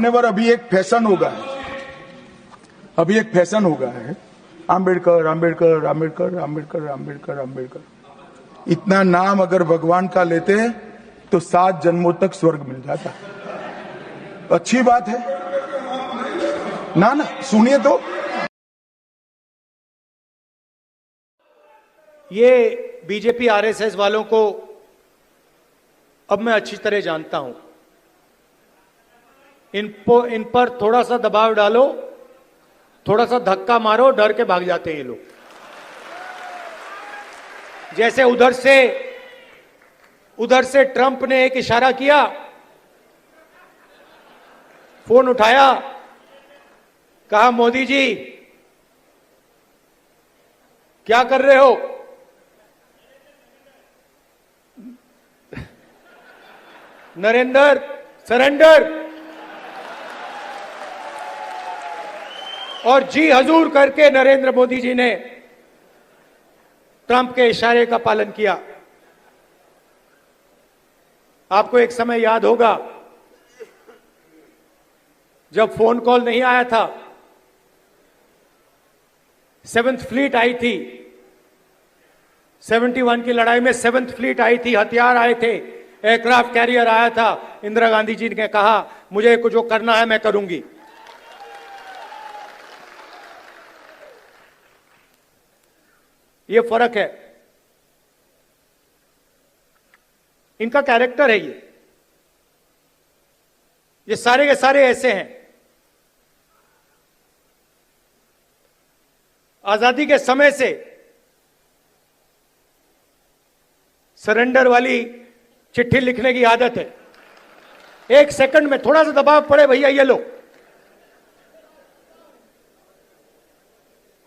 मान्यवर अभी एक फ़ैशन होगा। है अभी एक फ़ैशन होगा। है आम्बेडकर आम्बेडकर आम्बेडकर आम्बेडकर आम्बेडकर आम्बेडकर इतना नाम अगर भगवान का लेते तो सात जन्मों तक स्वर्ग मिल जाता। अच्छी बात है। ना ना, सुनिए तो। ये बीजेपी, आरएसएस वालों को अब मैं अच्छी तरह जानता हूँ। इन इन पर थोड़ा सा दबाव डालो, थोड़ा सा धक्का मारो, डर के भाग जाते हैं ये लोग। जैसे उधर से उधर से ट्रंप ने एक इशारा किया, फ़ोन उठाया, कहा, मोदी जी, क्या कर रहे हो? नरेंद्र, सरेंडर। और जी हजूर करके नरेंद्र मोदी जी ने ट्रंप के इशारे का पालन किया। आपको एक समय याद होगा, जब फ़ोन कॉल नहीं आया था सेवेंथ फ्लीट आई थी 71 की लड़ाई में सेवेंथ फ्लीट आई थी, हथियार आए थे, एयरक्राफ्ट कैरियर आया था। इंदिरा गांधी जी ने कहा, मुझे कुछ जो करना है, मैं करूँगी। ये फ़र्क है। इनका कैरेक्टर है ये। ये सारे के सारे ऐसे हैं। आज़ादी के समय से सरेंडर वाली चिट्ठी लिखने की आदत है। एक सेकंड में थोड़ा सा दबाव पड़े, भैया, ये लो।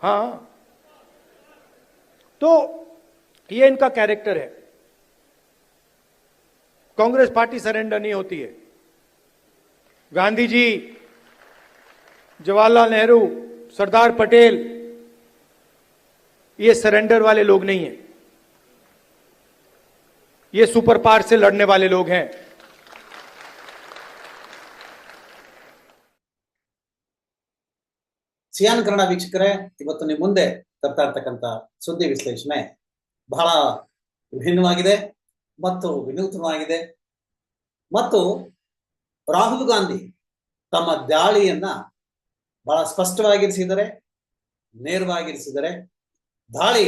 हाँ। तो ये इनका कैरेक्टर है कांग्रेस पार्टी सरेंडर नहीं होती है गांधी जी जवाहरलाल नेहरू सरदार पटेल ये सरेंडर वाले लोग नहीं हैं ये सुपर पावर से लड़ने वाले लोग हैं ಸಿಯಾನ್ ಕನ್ನಡ ವೀಕ್ಷಕರೇ ಇವತ್ತು ನಿಮ್ಮ ಮುಂದೆ ತರ್ತಾ ಇರ್ತಕ್ಕಂಥ ಸುದ್ದಿ ವಿಶ್ಲೇಷಣೆ ಬಹಳ ವಿಭಿನ್ನವಾಗಿದೆ ಮತ್ತು ವಿನೂತನವಾಗಿದೆ. ಮತ್ತು ರಾಹುಲ್ ಗಾಂಧಿ ತಮ್ಮ ದಾಳಿಯನ್ನ ಬಹಳ ಸ್ಪಷ್ಟವಾಗಿರಿಸಿದರೆ ನೇರವಾಗಿರಿಸಿದರೆ ದಾಳಿ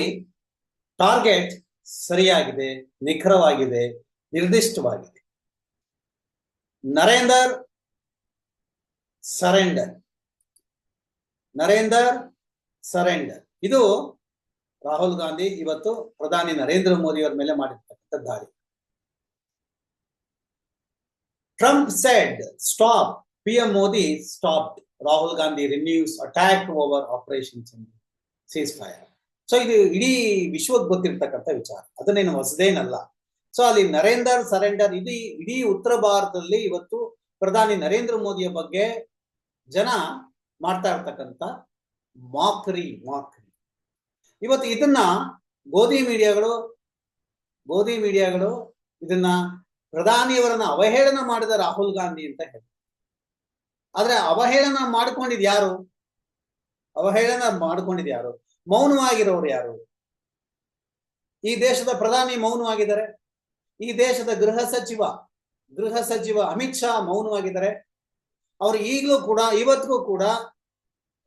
ಟಾರ್ಗೆಟ್ ಸರಿಯಾಗಿದೆ, ನಿಖರವಾಗಿದೆ, ನಿರ್ದಿಷ್ಟವಾಗಿದೆ. ನರೇಂದರ್ ಸರೆಂಡರ್. ನರೇಂದರ್ ಸರೆಂಡರ್. ಇದು ರಾಹುಲ್ ಗಾಂಧಿ ಇವತ್ತು ಪ್ರಧಾನಿ ನರೇಂದ್ರ ಮೋದಿ ಅವರ ಮೇಲೆ ಮಾಡಿರ್ತಕ್ಕಂಥ ದಾಳಿ. Trump said stop P M Modi stop Rahul Gandhi renews attack over operation ceasefire so ಇದು ಇಡೀ ವಿಶ್ವಕ್ಕೆ ಗೊತ್ತಿರ್ತಕ್ಕಂಥ ವಿಚಾರ. ಅದನ್ನೇನು ಹೊಸದೇನಲ್ಲ. ಸೊ ಅಲ್ಲಿ ನರೇಂದರ್ ಸರೆಂಡರ್ ಇಡೀ ಇಡೀ ಉತ್ತರ ಭಾರತದಲ್ಲಿ ಇವತ್ತು ಪ್ರಧಾನಿ ನರೇಂದ್ರ ಮೋದಿಯ ಬಗ್ಗೆ ಜನ ಮಾಡ್ತಾ ಇರ್ತಕ್ಕಂಥ ಮಾಕ್ರಿ ಮಾಕ್ರಿ ಇವತ್ತು ಇದನ್ನ ಗೋಧಿ ಮೀಡಿಯಾಗಳು ಗೋಧಿ ಮೀಡಿಯಾಗಳು ಇದನ್ನ ಪ್ರಧಾನಿಯವರನ್ನ ಅವಹೇಳನ ಮಾಡಿದ ರಾಹುಲ್ ಗಾಂಧಿ ಅಂತ ಹೇಳಿ ಆದ್ರೆ ಅವಹೇಳನ ಮಾಡ್ಕೊಂಡಿದ್ ಯಾರು? ಅವಹೇಳನ ಮಾಡ್ಕೊಂಡಿದ್ ಯಾರು? ಮೌನವಾಗಿರೋರು ಯಾರು? ಈ ದೇಶದ ಪ್ರಧಾನಿ ಮೌನವಾಗಿದ್ದಾರೆ. ಈ ದೇಶದ ಗೃಹ ಸಚಿವ ಗೃಹ ಸಚಿವ ಅಮಿತ್ ಶಾ ಮೌನವಾಗಿದ್ದಾರೆ. ಅವ್ರು ಈಗಲೂ ಕೂಡ, ಇವತ್ತಿಗೂ ಕೂಡ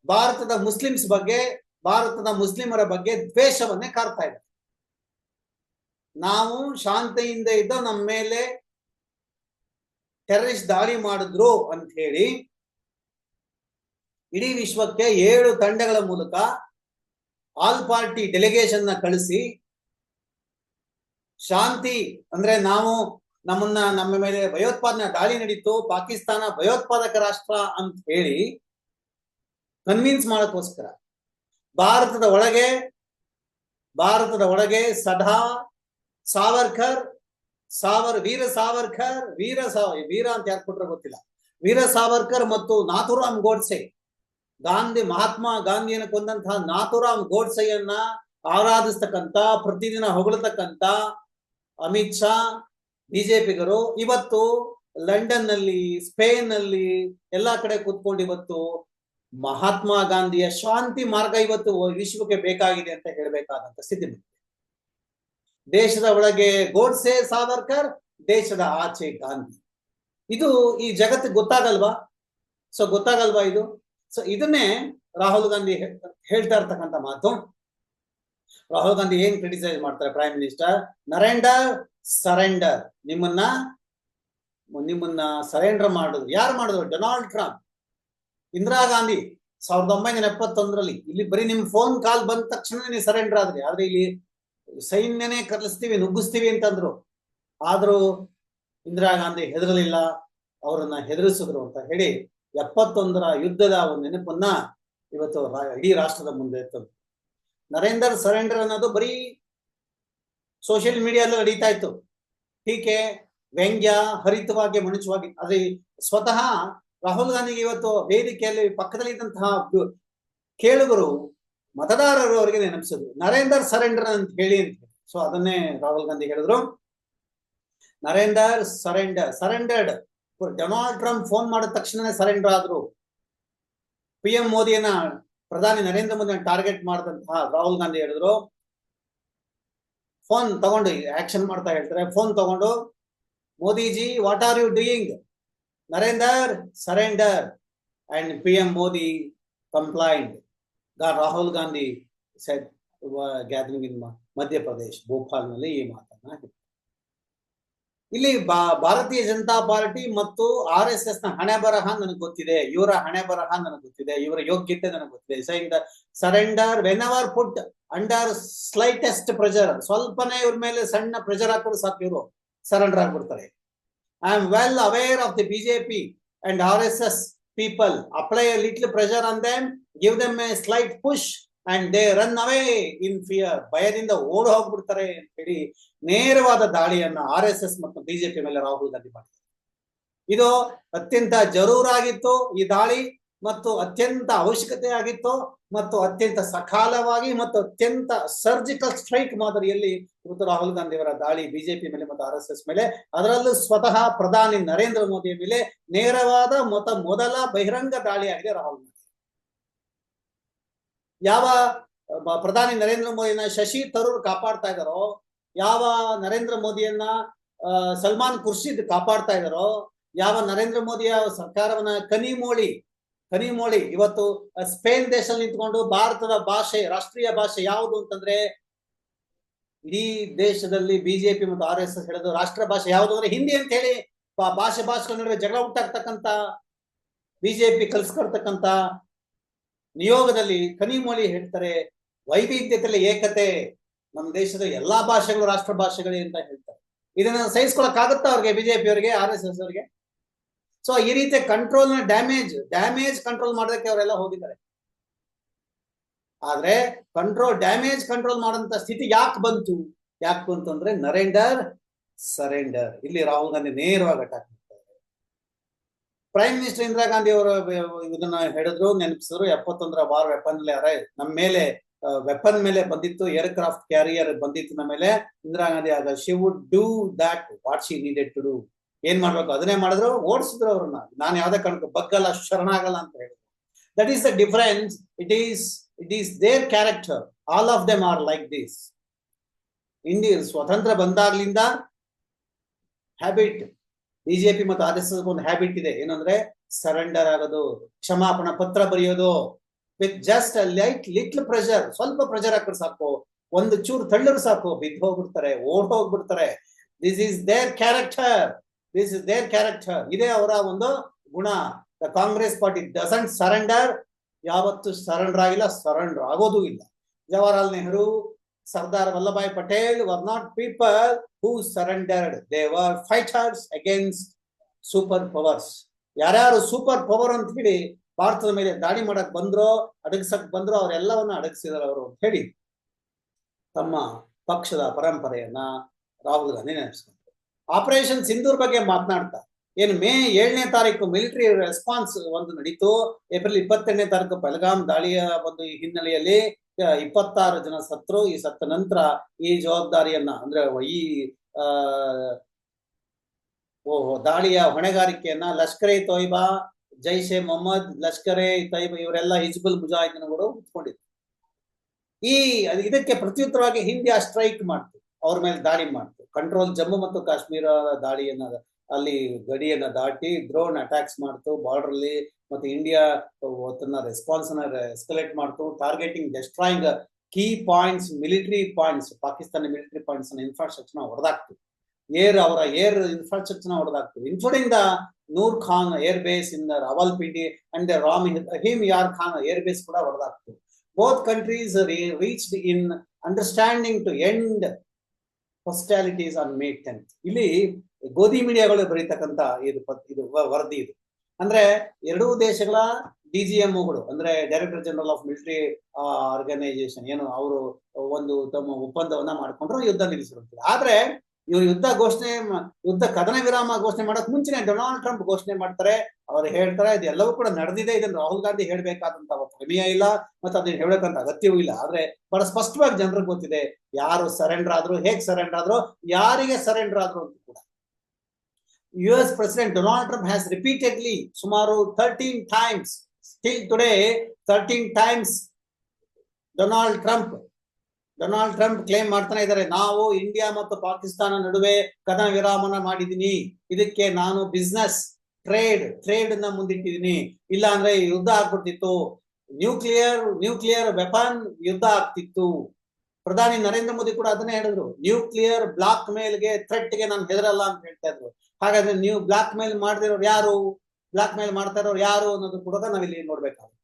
ಭಾರತದ ಮುಸ್ಲಿಮ್ಸ್ ಬಗ್ಗೆ ಭಾರತದ ಮುಸ್ಲಿಮರ ಬಗ್ಗೆ ದ್ವೇಷವನ್ನೇ ಕಾಡ್ತಾ ಇದೆ. ನಾವು ಶಾಂತಿಯಿಂದ ಇದ್ದ ನಮ್ಮ ಮೇಲೆ ಟೆರರಿಸ್ಟ್ ದಾಳಿ ಮಾಡಿದ್ರು ಅಂತ ಹೇಳಿ, ಇಡೀ ವಿಶ್ವಕ್ಕೆ ಏಳು ತಂಡಗಳ ಮೂಲಕ ಆಲ್ ಪಾರ್ಟಿ ಡೆಲಿಗೇಷನ್ನ ಕಳಿಸಿ, ಶಾಂತಿ ಅಂದ್ರೆ ನಾವು ನಮ್ಮನ್ನ ನಮ್ಮ ಮೇಲೆ ಭಯೋತ್ಪಾದನೆ ದಾಳಿ ನಡೀತು, ಪಾಕಿಸ್ತಾನ ಭಯೋತ್ಪಾದಕ ರಾಷ್ಟ್ರ ಅಂತ ಹೇಳಿ ಕನ್ವಿನ್ಸ್ ಮಾಡಕ್ಕೋಸ್ಕರ. ಭಾರತದ ಒಳಗೆ ಭಾರತದ ಒಳಗೆ ಸದಾ ಸಾವರ್ಕರ್, ಸಾವರ್, ವೀರ ಸಾವರ್ಕರ್, ವೀರ ಸಾವ ವೀರ ಅಂತ ಯಾರು ಕೊಟ್ರೆ ಗೊತ್ತಿಲ್ಲ. ವೀರ ಸಾವರ್ಕರ್ ಮತ್ತು ನಾಥುರಾಮ್ ಗೋಡ್ಸೆ. ಗಾಂಧಿ, ಮಹಾತ್ಮ ಗಾಂಧಿಯನ್ನು ಕೊಂದಂತಹ ನಾಥುರಾಮ್ ಗೋಡ್ಸೆಯನ್ನ ಆರಾಧಿಸ್ತಕ್ಕಂತ ಪ್ರತಿದಿನ ಹೊಗಳತಕ್ಕಂತ ಅಮಿತ್ ಶಾ, ಬಿಜೆಪಿಗರು ಇವತ್ತು ಲಂಡನ್ನಲ್ಲಿ ಸ್ಪೇನ್ನಲ್ಲಿ ಎಲ್ಲಾ ಕಡೆ ಕೂತ್ಕೊಂಡು ಇವತ್ತು ಮಹಾತ್ಮ ಗಾಂಧಿಯ ಶಾಂತಿ ಮಾರ್ಗ ಇವತ್ತು ವಿಶ್ವಕ್ಕೆ ಬೇಕಾಗಿದೆ ಅಂತ ಹೇಳಬೇಕಾದಂತ ಸ್ಥಿತಿ ಬಂದಿದೆ. ದೇಶದ ಒಳಗೆ ಗೋಡ್ಸೆ, ಸಾವರ್ಕರ್, ದೇಶದ ಆಚೆ ಗಾಂಧಿ. ಇದು ಈ ಜಗತ್ತಿಗೆ ಗೊತ್ತಾಗಲ್ವಾ? ಸೊ ಗೊತ್ತಾಗಲ್ವಾ ಇದು? ಸೊ ಇದನ್ನೇ ರಾಹುಲ್ ಗಾಂಧಿ ಹೇಳ್ತಾ ಇರ್ತಕ್ಕಂಥ ಮಾತು. ರಾಹುಲ್ ಗಾಂಧಿ ಏನ್ ಕ್ರಿಟಿಸೈಸ್ ಮಾಡ್ತಾರೆ ಪ್ರೈಮ್ ಮಿನಿಸ್ಟರ್? ನರೇಂಡರ್, ಸರೆಂಡರ್. ನಿಮ್ಮನ್ನ ನಿಮ್ಮನ್ನ ಸರೆಂಡರ್ ಮಾಡಿದ್ರು ಯಾರು ಮಾಡಿದ್ರು ಡೊನಾಲ್ಡ್ ಟ್ರಂಪ್. ಇಂದಿರಾ ಗಾಂಧಿ ಸಾವಿರದ ಒಂಬೈನೂರ ಎಪ್ಪತ್ತೊಂದರಲ್ಲಿ ಇಲ್ಲಿ ಬರೀ ನಿಮ್ ಫೋನ್ ಕಾಲ್ ಬಂದ ತಕ್ಷಣ ನೀವು ಸರೆಂಡರ್ ಆದ್ರಿ. ಆದ್ರೆ ಇಲ್ಲಿ ಸೈನ್ಯನೇ ಕರೆಸ್ತೀವಿ ನುಗ್ಗಿಸ್ತೀವಿ ಅಂತಂದ್ರು. ಆದ್ರೂ ಇಂದಿರಾ ಗಾಂಧಿ ಹೆದರಲಿಲ್ಲ, ಅವರನ್ನ ಹೆದರಿಸಿದ್ರು ಅಂತ ಹೇಳಿ ಎಪ್ಪತ್ತೊಂದರ ಯುದ್ಧದ ಒಂದು ನೆನಪನ್ನ ಇವತ್ತು ಇಡೀ ರಾಷ್ಟ್ರದ ಮುಂದೆ ಇತ್ತು ನರೇಂದರ್ ಸರೆಂಡರ್ ಅನ್ನೋದು ಬರೀ ಸೋಷಿಯಲ್ ಮೀಡಿಯಾದಲ್ಲಿ ನಡೀತಾ ಇತ್ತು. ಟೀಕೆ, ವ್ಯಂಗ್ಯ, ಹರಿತವಾಗಿ ಮನುಷ್ಯವಾಗಿ ಅದೇ ಸ್ವತಃ ರಾಹುಲ್ ಗಾಂಧಿಗೆ ಇವತ್ತು ವೇದಿಕೆಯಲ್ಲಿ ಪಕ್ಕದಲ್ಲಿ ಇದ್ದಂತಹ ಕೇಳುಗರು, ಮತದಾರರು ಅವರಿಗೆ ನೆನಪಿಸಿದ್ರು ನರೇಂದರ್ ಸರೆಂಡರ್ ಅಂತ ಹೇಳಿ ಅಂತ. ಸೊ ಅದನ್ನೇ ರಾಹುಲ್ ಗಾಂಧಿ ಹೇಳಿದ್ರು. Narender surrender, surrendered. Donald Trump phone ಮಾಡಿದ ತಕ್ಷಣನೇ ಸರೆಂಡರ್ ಆದ್ರು. ಪಿ ಎಂ ಮೋದಿಯನ್ನ ಪ್ರಧಾನಿ ನರೇಂದ್ರ ಮೋದಿ ಟಾರ್ಗೆಟ್ ಮಾಡಿದಂತಹ ರಾಹುಲ್ ಗಾಂಧಿ ಹೇಳಿದ್ರು. ಫೋನ್ ತಗೊಂಡು, ಆಕ್ಷನ್ ಮಾಡ್ತಾ ಹೇಳ್ತಾರೆ. ಫೋನ್ ತಗೊಂಡು, Modiji what are you doing Narender surrender and P M Modi complaint Rahul Gandhi said gathering in Madhya Pradesh ಭೋಪಾಲ್ನಲ್ಲಿ ಈ ಮಾತನ್ನ. ಇಲ್ಲಿ ಬಾ- ಭಾರತೀಯ ಜನತಾ ಪಾರ್ಟಿ ಮತ್ತು ಆರ್ ಎಸ್ ಎಸ್ನ ಹಣೆ ಬರಹ ನನಗೆ ಗೊತ್ತಿದೆ. ಇವರ ಹಣೆ ಬರಹ ನನಗೆ ಗೊತ್ತಿದೆ. ಇವರ ಯೋಗ್ಯತೆ ನನಗೆ ಗೊತ್ತಿದೆ. ಸೈಂಗ್ ಸರೆಂಡರ್ ವೆನ್ ಅವರ್ ಪುಟ್ ಅಂಡರ್ ಸ್ಲೈಟೆಸ್ಟ್ ಪ್ರೆಷರ್ ಸ್ವಲ್ಪನೇ ಇವ್ರ ಮೇಲೆ ಸಣ್ಣ ಪ್ರೆಷರ್ ಹಾಕೊಂಡು ಸಾಕು ಇವರು. ಸರೆಂಡರ್ ಆಗ್ಬಿಡ್ತಾರೆ. I'm well aware of the BJP and R S S people apply little pressure on them give them a slight push and they run away in fear ಭಯದಿಂದ ಓಡಿ ಹೋಗ್ಬಿಡ್ತಾರೆ ಅಂತ ಹೇಳಿ ನೇರವಾದ ದಾಳಿಯನ್ನ ಆರ್ ಎಸ್ ಎಸ್ ಮತ್ತು BJP ಮೇಲೆ ರಾಹುಲ್ ಗಾಂಧಿ ಮಾಡಿದ್ದಾರೆ ಇದು ಅತ್ಯಂತ ಜರೂರಾಗಿತ್ತು ಈ ದಾಳಿ. ಮತ್ತು ಅತ್ಯಂತ ಅವಶ್ಯಕತೆ ಆಗಿತ್ತು ಮತ್ತು ಅತ್ಯಂತ ಸಕಾಲವಾಗಿ ಮತ್ತು ಅತ್ಯಂತ ಸರ್ಜಿಕಲ್ ಸ್ಟ್ರೈಕ್ ಮಾದರಿಯಲ್ಲಿ ಇವತ್ತು ರಾಹುಲ್ ಗಾಂಧಿಯವರ ದಾಳಿ ಬಿಜೆಪಿ ಮೇಲೆ ಮತ್ತು ಆರ್ ಎಸ್ ಎಸ್ ಮೇಲೆ. ಅದರಲ್ಲೂ ಸ್ವತಃ ಪ್ರಧಾನಿ ನರೇಂದ್ರ ಮೋದಿಯ ಮೇಲೆ ನೇರವಾದ ಮೊತ್ತ ಮೊದಲ ಬಹಿರಂಗ ದಾಳಿ ಆಗಿದೆ ರಾಹುಲ್ ಗಾಂಧಿ. ಯಾವ ಪ್ರಧಾನಿ ನರೇಂದ್ರ ಮೋದಿಯನ್ನ ಶಶಿ ತರೂರ್ ಕಾಪಾಡ್ತಾ ಇದ್ದಾರೋ, ಯಾವ ನರೇಂದ್ರ ಮೋದಿಯನ್ನ ಸಲ್ಮಾನ್ ಖುರ್ಷಿದ್ ಕಾಪಾಡ್ತಾ ಇದ್ದಾರೋ, ಯಾವ ನರೇಂದ್ರ ಮೋದಿಯ ಸರ್ಕಾರವನ್ನ ಕನಿಮೋಳಿ ಕನಿಮೋಳಿ ಇವತ್ತು ಸ್ಪೇನ್ ದೇಶದಲ್ಲಿ ನಿಂತ್ಕೊಂಡು ಭಾರತದ ಭಾಷೆ, ರಾಷ್ಟ್ರೀಯ ಭಾಷೆ ಯಾವುದು ಅಂತಂದ್ರೆ, ಇಡೀ ದೇಶದಲ್ಲಿ ಬಿಜೆಪಿ ಮತ್ತು ಆರ್ ಎಸ್ ಎಸ್ ಹೇಳೋದು ರಾಷ್ಟ್ರ ಭಾಷೆ ಯಾವುದು ಅಂದ್ರೆ ಹಿಂದಿ ಅಂತ ಹೇಳಿ ಭಾಷೆ ಭಾಷೆಗಳ ನಡುವೆ ಜಗಳ ಉಂಟಾಗ್ತಕ್ಕಂತ ಬಿಜೆಪಿ ಕಲ್ಸ್ಕೊಡ್ತಕ್ಕಂತ ನಿಯೋಗದಲ್ಲಿ ಕನಿಮೊಳಿ ಹೇಳ್ತಾರೆ, ವೈವಿಧ್ಯತೆಯಲ್ಲಿ ಏಕತೆ ನಮ್ಮ ದೇಶದ ಎಲ್ಲಾ ಭಾಷೆಗಳು ರಾಷ್ಟ್ರ ಭಾಷೆಗಳೇ ಅಂತ ಹೇಳ್ತಾರೆ. ಇದನ್ನ ಸಹಿಸ್ಕೊಳಕ್ಕಾಗುತ್ತಾ ಅವ್ರಿಗೆ ಬಿಜೆಪಿ ಅವರಿಗೆ ಆರ್ ಎಸ್ ಎಸ್ ಅವರಿಗೆ? ಸೊ ಈ ರೀತಿ ಕಂಟ್ರೋಲ್ನ ಡ್ಯಾಮೇಜ್ ಡ್ಯಾಮೇಜ್ ಕಂಟ್ರೋಲ್ ಮಾಡೋದಕ್ಕೆ ಅವರೆಲ್ಲ ಹೋಗಿದ್ದಾರೆ. ಆದ್ರೆ ಕಂಟ್ರೋಲ್ ಡ್ಯಾಮೇಜ್ ಕಂಟ್ರೋಲ್ ಮಾಡುವಂತ ಸ್ಥಿತಿ ಯಾಕೆ ಬಂತು? ಯಾಕೆ ಬಂತು ಅಂದ್ರೆ ನರೇಂಡರ್ ಸರೆಂಡರ್ ಇಲ್ಲಿ ರಾಹುಲ್ ಗಾಂಧಿ ನೇರವಾಗಿ ಅಟ್ಯಾಕ್ ಮಾಡ್ತಾರೆ. ಪ್ರೈಮ್ ಮಿನಿಸ್ಟರ್ ಇಂದಿರಾ ಗಾಂಧಿ ಅವರು ಇದನ್ನ ಹೇಳಿದ್ರು, ನೆನಪಿಸಿದ್ರು, ಎಪ್ಪತ್ತೊಂದರ ವಾರ್ ವೆಪನ್ ನಮ್ಮ ಮೇಲೆ ವೆಪನ್ ಮೇಲೆ ಬಂದಿತ್ತು ಏರ್ ಕ್ರಾಫ್ಟ್ ಕ್ಯಾರಿಯರ್ ಬಂದಿತ್ತು, ನಮ್ಮ ಮೇಲೆ, ಇಂದಿರಾ ಗಾಂಧಿ ಆಗ she would do that what she needed to do ಏನ್ ಮಾಡ್ಬೇಕು? ಅದನ್ನೇ ಮಾಡಿದ್ರು, ಓಡಿಸಿದ್ರು ಅವ್ರನ್ನ. ನಾನು ಯಾವ್ದೇ ಕಾರಣಕ್ಕೂ ಬಗ್ಗಲ್ಲ ಶರಣಾಗಲ್ಲ ಅಂತ ಹೇಳಿದ್ರು. That is the difference it is it is their character all of them are like this ಇಂಡಿ ಸ್ವತಂತ್ರ ಬಂದಾಗ್ಲಿಂದ ಹ್ಯಾಬಿಟ್ ಬಿಜೆಪಿ ಮತ್ತು ಆರ್ ಎಸ್ ಒಂದು ಹ್ಯಾಬಿಟ್ ಇದೆ. ಏನಂದ್ರೆ ಸರೆಂಡರ್ ಆಗೋದು, ಕ್ಷಮಾಪಣಾ ಪತ್ರ ಬರೆಯೋದು with just light little pressure ಸ್ವಲ್ಪ ಪ್ರೆಷರ್ ಹಾಕಿದ್ರೆ ಸಾಕು. ಒಂದು ಚೂರು ತಳ್ಳರು ಸಾಕು. ಬಿದ್ದು ಹೋಗ್ಬಿಡ್ತಾರೆ ಓಡ್ ಹೋಗ್ಬಿಡ್ತಾರೆ. This is their character this is their character ಇದೇ ಅವರ ಒಂದು ಗುಣ. The Congress party doesn't surrender ಯಾವತ್ತು ಸರೆಂಡರ್ ಆಗಿಲ್ಲ ಸರೆಂಡರ್ ಆಗೋದು ಇಲ್ಲ. Jawaharlal Nehru, Sardar Vallabhbhai Patel were not people who surrendered they were fighters against super powers ಯಾರ್ಯಾರು super power ಅಂತ ಹೇಳಿ ಭಾರತದ ಮೇಲೆ ದಾಳಿ ಮಾಡಕ್ ಬಂದ್ರೋ, ಅಡಗಿಸಕ್ ಬಂದ್ರೋ, ಅವರೆಲ್ಲವನ್ನ ಅಡಗಿಸಿದಾರೆ ಅವರು ಅಂತ ಹೇಳಿ ತಮ್ಮ ಪಕ್ಷದ ಪರಂಪರೆಯನ್ನ ರಾಹುಲ್ ಗಾಂಧಿ ನೆನೆಸ್ಕೊಂಡ್ರು ಆಪರೇಷನ್ ಸಿಂಧೂರ್ ಬಗ್ಗೆ ಮಾತನಾಡ್ತಾ ಏನು ಮೇ ಏಳನೇ ತಾರೀಕು ಮಿಲಿಟರಿ ರೆಸ್ಪಾನ್ಸ್ ಒಂದು ನಡೀತು. ಏಪ್ರಿಲ್ ಇಪ್ಪತ್ತೆರಡನೇ ತಾರೀಕು ಪಹಲ್ಗಾಮ್ ದಾಳಿಯ ಒಂದು ಹಿನ್ನೆಲೆಯಲ್ಲಿ ಇಪ್ಪತ್ತಾರು ಜನ ಸತ್ರು ಈ ಸತ್ತ ನಂತರ ಈ ಜವಾಬ್ದಾರಿಯನ್ನ ಅಂದ್ರೆ ಈ ಓಹೋ, ದಾಳಿಯ ಹೊಣೆಗಾರಿಕೆಯನ್ನ ಲಷ್ಕರೆ ತೊಯ್ಬಾ, ಜೈಷ್ ಮೊಹಮ್ಮದ್, ಲಷ್ಕರೆ ಎ ಇವರೆಲ್ಲ ಹಿಜ್ಬುಲ್ ಮುಜಾಹಿದ್ದೀನ್ಗಳು ಉತ್ಕೊಂಡಿದ್ರು. ಈ ಇದಕ್ಕೆ ಪ್ರತ್ಯುತ್ತರವಾಗಿ ಹಿಂದಿಯಾ ಸ್ಟ್ರೈಕ್ ಮಾಡ್ತು. ಅವ್ರ ಮೇಲೆ ದಾಳಿ ಮಾಡ್ತು. ಕಂಟ್ರೋಲ್ ಜಮ್ಮು ಮತ್ತು ಕಾಶ್ಮೀರ ದಾಳಿಯನ್ನ ಅಲ್ಲಿ ಗಡಿಯನ್ನ ದಾಟಿ ಡ್ರೋನ್ ಅಟ್ಯಾಕ್ಸ್ ಮಾಡ್ತು ಬಾರ್ಡರ್ ಅಲ್ಲಿ ಮತ್ತೆ ಇಂಡಿಯಾ ತನ್ನ ರೆಸ್ಪಾನ್ಸ್ನ ಎಸ್ಕಲೇಟ್ ಮಾಡ್ತು targeting destroying key points military points Pakistan military points infrastructure ಹೊಡೆದಾಕ್ತು. Air ಅವರ air infrastructure ಹೊಡೆದಾಕ್ತು. Including the Noor Khan air base in Rawalpindi and Ram Rahim Yar Khan air base ಕೂಡ ಹೊಡೆದಾಕ್ತು. Both countries reached in understanding to end hostilities on May tenth ಇಲ್ಲಿ ಗೋಧಿ ಮೀಡಿಯಾಗಳು ಬರೀತಕ್ಕಂತ ಇದು ಇದು ವರದಿ ಇದು. ಅಂದ್ರೆ ಎರಡೂ ದೇಶಗಳ ಡಿ ಜಿ ಅಂದ್ರೆ director general of military organisation ಏನು ಅವರು ಒಂದು ತಮ್ಮ ಒಪ್ಪಂದವನ್ನ ಮಾಡ್ಕೊಂಡ್ರು ಯುದ್ಧ ನಿಲ್ಲಿಸಿರುತ್ತೆ ಆದ್ರೆ ಇವರು ಯುದ್ಧ ಘೋಷಣೆ ಯುದ್ಧ ಕದನ ವಿರಾಮ ಘೋಷಣೆ ಮಾಡಕ್ ಮುಂಚೆನೆ ಡೊನಾಲ್ಡ್ ಟ್ರಂಪ್ ಘೋಷಣೆ ಮಾಡ್ತಾರೆ. ಅವ್ರು ಹೇಳ್ತಾರೆ, ಇದೆಲ್ಲವೂ ಕೂಡ ನಡೆದಿದೆ. ಇದನ್ನು ರಾಹುಲ್ ಗಾಂಧಿ ಹೇಳ್ಬೇಕಾದಂತ ಪ್ರಮೇಯ ಇಲ್ಲ, ಮತ್ತೆ ಅದನ್ನ ಹೇಳಬೇಕಂತ ಅಗತ್ಯವೂ ಇಲ್ಲ. ಆದ್ರೆ ಬಹಳ ಸ್ಪಷ್ಟವಾಗಿ ಜನರಿಗೆ ಗೊತ್ತಿದೆ, ಯಾರು ಸರೆಂಡರ್ ಆದ್ರು, ಹೇಗ್ ಸರೆಂಡರ್ ಆದ್ರು, ಯಾರಿಗೆ ಸರೆಂಡರ್ ಆದ್ರು ಅಂತ ಕೂಡ. U S president Donald Trump has repeatedly ಸುಮಾರು thirteen times still today thirteen times Donald Trump Donald Trump claim ಮಾಡ್ತಾನೆ ಇದ್ದಾರೆ ನಾವು ಇಂಡಿಯಾ ಮತ್ತು ಪಾಕಿಸ್ತಾನ ನಡುವೆ ಕದನ ವಿರಾಮನ ಮಾಡಿದೀನಿ. ಇದಕ್ಕೆ ನಾನು ಬಿಸ್ನೆಸ್ ಟ್ರೇಡ್ ಟ್ರೇಡ್ನ ಮುಂದಿಟ್ಟಿದೀನಿ. ಇಲ್ಲ ಅಂದ್ರೆ ಯುದ್ಧ ಆಗ್ಬಿಡ್ತಿತ್ತು. ನ್ಯೂಕ್ಲಿಯರ್ ನ್ಯೂಕ್ಲಿಯರ್ ವೆಪನ್ ಯುದ್ಧ ಆಗ್ತಿತ್ತು. ಪ್ರಧಾನಿ ನರೇಂದ್ರ ಮೋದಿ ಕೂಡ ಅದನ್ನೇ ಹೇಳಿದ್ರು. ನ್ಯೂಕ್ಲಿಯರ್ ಬ್ಲಾಕ್ ಮೇಲ್ಗೆ ಥ್ರೆಟ್ಗೆ ನಾನು ಹೆದರಲ್ಲ ಅಂತ ಹೇಳ್ತಾ ಇದ್ರು. ಹಾಗಾದ್ರೆ ನೀವು ಬ್ಲಾಕ್ ಮೇಲ್ ಮಾಡದಿರೋರು ಯಾರು? ಬ್ಲಾಕ್ ಮೇಲ್ ಮಾಡ್ತಾ ಇರೋರು ಯಾರು ಅನ್ನೋದು ಕೂಡ ನಾವಿಲ್ಲಿ ನೋಡ್ಬೇಕಾಗುತ್ತೆ.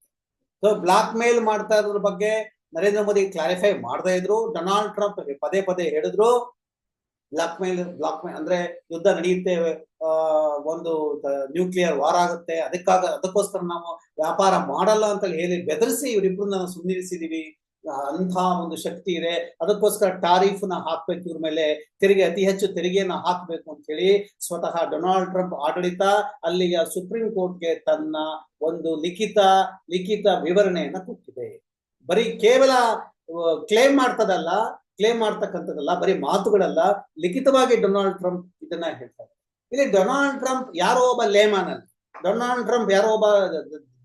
ಸೊ ಬ್ಲಾಕ್ ಮೇಲ್ ಮಾಡ್ತಾ ಇರೋದ್ರ ಬಗ್ಗೆ ನರೇಂದ್ರ ಮೋದಿ ಕ್ಲಾರಿಫೈ ಮಾಡದೇ ಇದ್ರು ಡೊನಾಲ್ಡ್ ಟ್ರಂಪ್ ಪದೇ ಪದೇ ಹೇಳಿದ್ರು ಬ್ಲಾಕ್ ಮೇಲ್ ಬ್ಲಾಕ್ ಮೇಲ್ ಅಂದ್ರೆ ಯುದ್ಧ ನಡೆಯುತ್ತೆ ಒಂದು ನ್ಯೂಕ್ಲಿಯರ್ ವಾರ್ ಆಗುತ್ತೆ, ಅದಕ್ಕಾಗ, ಅದಕ್ಕೋಸ್ಕರ ನಾವು ವ್ಯಾಪಾರ ಮಾಡಲ್ಲ ಅಂತ ಹೇಳಿ ಬೆದರಿಸಿ ಇವರಿಬ್ರನ್ನ ಸುಮ್ಮನಿರಿಸಿದೀವಿ ಅಂತ ಒಂದು ಶಕ್ತಿ ಇದೆ. ಅದಕ್ಕೋಸ್ಕರ ಟಾರಿಫ್ನ ಹಾಕ್ಬೇಕು ಇವ್ರ ಮೇಲೆ, ತೆರಿಗೆ, ಅತಿ ಹೆಚ್ಚು ತೆರಿಗೆಯನ್ನ ಹಾಕ್ಬೇಕು ಅಂತ ಹೇಳಿ ಸ್ವತಃ ಡೊನಾಲ್ಡ್ ಟ್ರಂಪ್ ಆಡಳಿತ, ಅಲ್ಲಿಯ ಸುಪ್ರೀಂ ಕೋರ್ಟ್ಗೆ ತನ್ನ ಒಂದು ಲಿಖಿತ ಲಿಖಿತ ವಿವರಣೆಯನ್ನ ಕೊಟ್ಟಿದೆ. ಬರೀ ಕೇವಲ ಕ್ಲೇಮ್ ಮಾಡ್ತದಲ್ಲ ಕ್ಲೇಮ್ ಮಾಡ್ತಕ್ಕಂಥದ್ದಲ್ಲ, ಬರೀ ಮಾತುಗಳಲ್ಲ, ಲಿಖಿತವಾಗಿ ಡೊನಾಲ್ಡ್ ಟ್ರಂಪ್ ಇದನ್ನ ಹೇಳ್ತಾರೆ. ಇಲ್ಲಿ ಡೊನಾಲ್ಡ್ ಟ್ರಂಪ್ ಯಾರೋ ಒಬ್ಬ ಲೇಮಾನ್ ಅಲ್ಲ ಡೊನಾಲ್ಡ್ ಟ್ರಂಪ್ ಯಾರೋ ಒಬ್ಬ